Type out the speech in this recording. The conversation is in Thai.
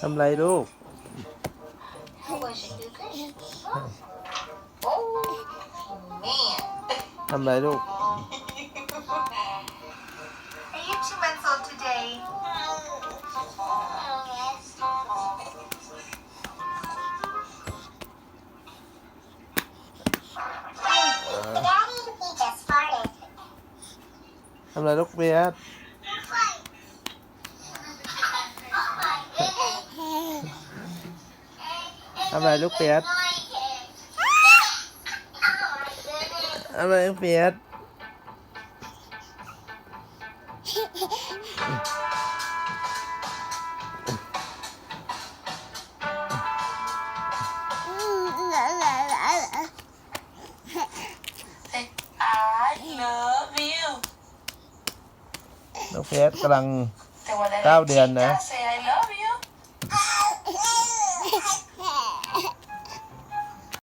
ทำไรลูก How was it, Lucas? Oh, man. ทำไรลูก Are you two months old today? Daddy, he just farted. ทำไรลูกเบียดทำไรลูกเบียดทำไรลูกเบียด I love you ลูกเบียดกำลังแต่วันนั้นเก้าเดือนนะ Say I